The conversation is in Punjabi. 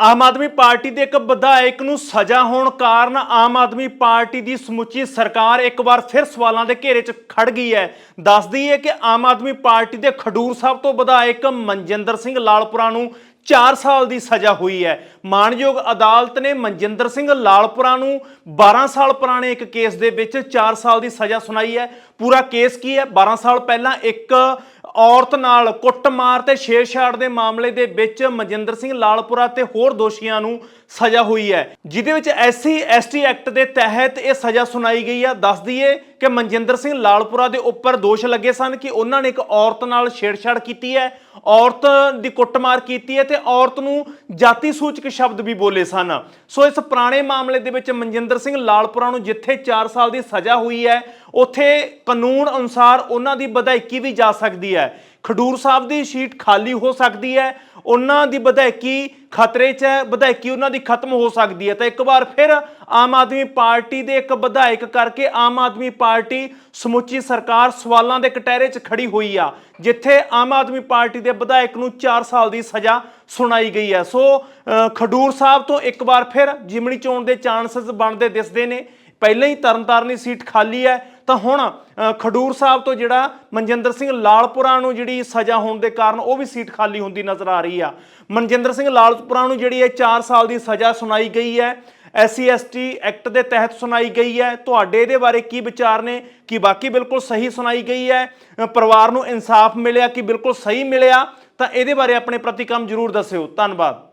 ਆਮ ਆਦਮੀ ਪਾਰਟੀ ਦੇ ਇੱਕ ਵਿਧਾਇਕ ਨੂੰ ਸਜ਼ਾ ਹੋਣ ਕਾਰਨ ਆਮ ਆਦਮੀ ਪਾਰਟੀ ਦੀ ਸਮੁੱਚੀ ਸਰਕਾਰ ਇੱਕ ਵਾਰ ਫਿਰ ਸਵਾਲਾਂ ਦੇ ਘੇਰੇ 'ਚ ਖੜ ਗਈ ਹੈ। ਦੱਸਦੀ ਹੈ ਕਿ ਆਮ ਆਦਮੀ ਪਾਰਟੀ ਦੇ ਖਡੂਰ ਸਾਹਿਬ ਤੋਂ ਵਿਧਾਇਕ ਮਨਜਿੰਦਰ ਸਿੰਘ ਲਾਲਪੁਰਾ ਨੂੰ 4 ਸਾਲ ਦੀ ਸਜ਼ਾ ਹੋਈ ਹੈ। ਮਾਣਯੋਗ ਅਦਾਲਤ ਨੇ ਮਨਜਿੰਦਰ ਸਿੰਘ ਲਾਲਪੁਰਾ ਨੂੰ 12 ਸਾਲ ਪੁਰਾਣੇ ਇੱਕ ਕੇਸ ਦੇ ਵਿੱਚ 4 ਸਾਲ ਦੀ ਸਜ਼ਾ ਸੁਣਾਈ ਹੈ। ਪੂਰਾ ਕੇਸ ਕੀ ਹੈ? 12 ਸਾਲ ਪਹਿਲਾਂ ਇੱਕ ਔਰਤ ਨਾਲ ਕੁੱਟਮਾਰ ਤੇ ਛੇੜਛਾੜ ਦੇ ਮਾਮਲੇ ਦੇ ਵਿੱਚ ਮਨਜਿੰਦਰ ਸਿੰਘ ਲਾਲਪੁਰਾ ਤੇ ਹੋਰ ਦੋਸ਼ੀਆਂ ਨੂੰ ਸਜ਼ਾ ਹੋਈ ਹੈ। ਜਿਹਦੇ ਵਿੱਚ ਐਸਸੀ, ਐਸਟੀ ਐਕਟ ਦੇ ਤਹਿਤ ਇਹ ਸਜ਼ਾ ਸੁਣਾਈ ਗਈ ਹੈ ਦੱਸ ਦਈਏ ਕਿ ਮਨਜਿੰਦਰ ਸਿੰਘ ਲਾਲਪੁਰਾ ਦੇ ਉੱਪਰ ਦੋਸ਼ ਲੱਗੇ ਸਨ ਕਿ ਉਹਨਾਂ ਨੇ ਇੱਕ ਔਰਤ ਨਾਲ ਛੇੜਛਾੜ ਕੀਤੀ ਹੈ। ਔਰਤ ਦੀ ਕੁੱਟਮਾਰ ਕੀਤੀ ਹੈ ਤੇ ਔਰਤ ਨੂੰ ਜਾਤੀ ਸੂਚਕ ਸ਼ਬਦ ਵੀ ਬੋਲੇ ਸਨ। ਸੋ ਇਸ ਪੁਰਾਣੇ ਮਾਮਲੇ ਦੇ ਵਿੱਚ ਮਨਜਿੰਦਰ ਸਿੰਘ ਲਾਲਪੁਰਾ ਨੂੰ ਜਿੱਥੇ 4 ਸਾਲ ਦੀ ਸਜ਼ਾ ਹੋਈ ਹੈ, ਉੱਥੇ ਕਾਨੂੰਨ ਅਨੁਸਾਰ ਉਹਨਾਂ ਦੀ ਵਿਧਾਇਕੀ ਵੀ ਜਾ ਸਕਦੀ ਹੈ। ਖਡੂਰ ਸਾਹਿਬ ਦੀ ਸੀਟ ਖਾਲੀ ਹੋ ਸਕਦੀ ਹੈ, ਉਹਨਾਂ ਦੀ ਵਿਧਾਇਕੀ ਖਤਰੇ 'ਚ ਹੈ ਵਿਧਾਇਕੀ ਉਹਨਾਂ ਦੀ ਖਤਮ ਹੋ ਸਕਦੀ ਹੈ। ਤਾਂ ਇੱਕ ਵਾਰ ਫਿਰ ਆਮ ਆਦਮੀ ਪਾਰਟੀ ਦੇ ਇੱਕ ਵਿਧਾਇਕ ਕਰਕੇ ਆਮ ਆਦਮੀ ਪਾਰਟੀ ਸਮੁੱਚੀ ਸਰਕਾਰ ਸਵਾਲਾਂ ਦੇ ਕਟਹਿਰੇ 'ਚ ਖੜੀ ਹੋਈ ਆ, ਜਿੱਥੇ ਆਮ ਆਦਮੀ ਪਾਰਟੀ ਦੇ ਵਿਧਾਇਕ ਨੂੰ 4 ਸਾਲ ਦੀ ਸਜ਼ਾ ਸੁਣਾਈ ਗਈ ਹੈ। ਸੋ ਖਡੂਰ ਸਾਹਿਬ ਤੋਂ ਇੱਕ ਵਾਰ ਫਿਰ ਜਿਮਣੀ ਚੋਣ ਦੇ ਚਾਂਸਸ ਬਣਦੇ ਦਿਸਦੇ ਨੇ। ਪਹਿਲਾਂ ਹੀ ਤਰਨਤਾਰਨ ਦੀ ਸੀਟ ਖਾਲੀ ਹੈ ਤਾਂ ਹੁਣ ਖਡੂਰ ਸਾਹਿਬ ਤੋਂ ਜਿਹੜਾ ਮਨਜਿੰਦਰ ਸਿੰਘ ਲਾਲਪੁਰਾ ਨੂੰ ਜਿਹੜੀ ਸਜ਼ਾ ਹੋਣ ਦੇ ਕਾਰਨ ਉਹ ਵੀ ਸੀਟ ਖਾਲੀ ਹੁੰਦੀ ਨਜ਼ਰ ਆ ਰਹੀ ਆ। ਮਨਜਿੰਦਰ ਸਿੰਘ ਲਾਲਪੁਰਾ ਨੂੰ ਜਿਹੜੀ ਇਹ 4 ਸਾਲ ਦੀ ਸਜ਼ਾ ਸੁਣਾਈ ਗਈ ਹੈ, ਐਸਸੀ, ਐਸਟੀ ਐਕਟ ਦੇ ਤਹਿਤ ਸੁਣਾਈ ਗਈ ਹੈ। ਤੁਹਾਡੇ ਇਹਦੇ ਬਾਰੇ ਕੀ ਵਿਚਾਰ ਨੇ? ਕਿ ਬਾਕੀ ਬਿਲਕੁਲ ਸਹੀ ਸੁਣਾਈ ਗਈ ਹੈ? ਪਰਿਵਾਰ ਨੂੰ ਇਨਸਾਫ ਮਿਲਿਆ ਕਿ ਬਿਲਕੁਲ ਸਹੀ ਮਿਲਿਆ? ਤਾਂ ਇਹਦੇ ਬਾਰੇ ਆਪਣੇ ਪ੍ਰਤੀਕਰਮ ਜਰੂਰ ਦੱਸਿਓ। ਧੰਨਵਾਦ।